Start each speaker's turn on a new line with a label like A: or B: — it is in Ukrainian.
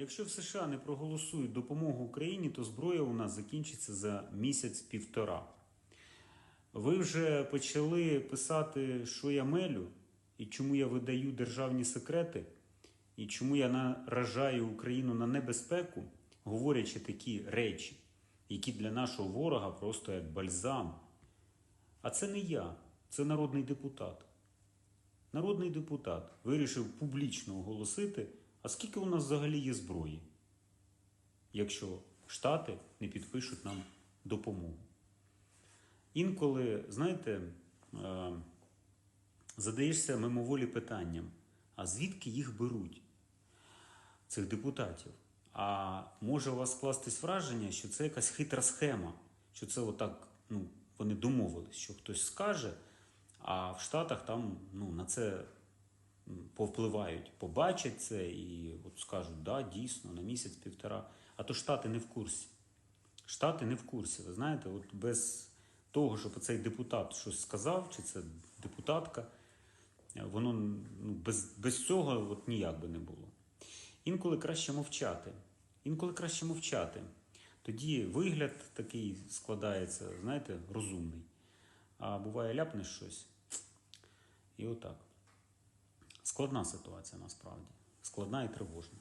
A: Якщо в США не проголосують допомогу Україні, то зброя у нас закінчиться за місяць-півтора. Ви вже почали писати, що я мелю, і чому я видаю державні секрети, і чому я наражаю Україну на небезпеку, говорячи такі речі, які для нашого ворога просто як бальзам. А це не я, це народний депутат. Народний депутат вирішив публічно оголосити, а скільки у нас взагалі є зброї, якщо Штати не підпишуть нам допомогу. Інколи, знаєте, е, задаєшся мимоволі питанням, а звідки їх беруть, цих депутатів? А може у вас скластись враження, що це якась хитра схема, що це отак, ну, вони домовились, що хтось скаже, а в Штатах там ну, на це повпливають, побачать це і от скажуть, да, дійсно, на місяць-півтора. А то Штати не в курсі. Штати не в курсі. Ви знаєте, от без того, щоб цей депутат щось сказав, чи це депутатка, воно ну, без, без цього от ніяк би не було. Інколи краще мовчати. Інколи краще мовчати. Тоді вигляд такий складається, знаєте, розумний. А буває ляпнеш щось. І отак. Складна ситуація насправді. Складна і тривожна.